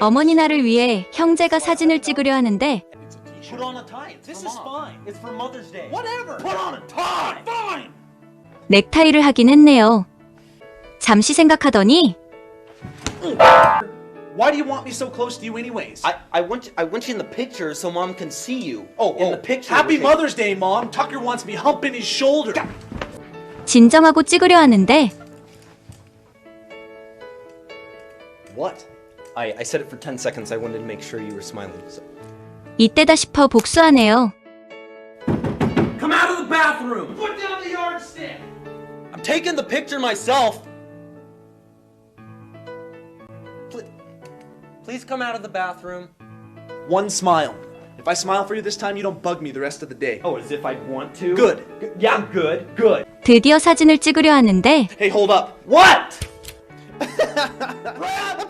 어머니 나를 위해 형제가 사진을 찍으려 하는데 Put on a tie. This is fine. It's for Mother's Day. Whatever. Put on a tie. Fine. 넥타이를 하긴 했네요. 잠시 생각하더니 Why do you want me so close to you, anyways? I, I want you, I want you in the picture so mom can see you. oh, in oh, the picture. Happy we're taking- Mother's Day, Mom. Tucker wants me humping his shoulder. 진정하고 찍으려 하는데 What? I, I said it for 10 seconds. I wanted to make sure you were smiling. So. 이때다 싶어 복수하네요. Come out of the bathroom. Put down the yardstick. I'm taking the picture myself. Please, please come out of the bathroom. One smile. If I smile for you this time, you don't bug me the rest of the day. Oh, as if I'd want to. Good. Yeah, good, good. 드디어 사진을 찍으려 하는데 Hey, hold up. What?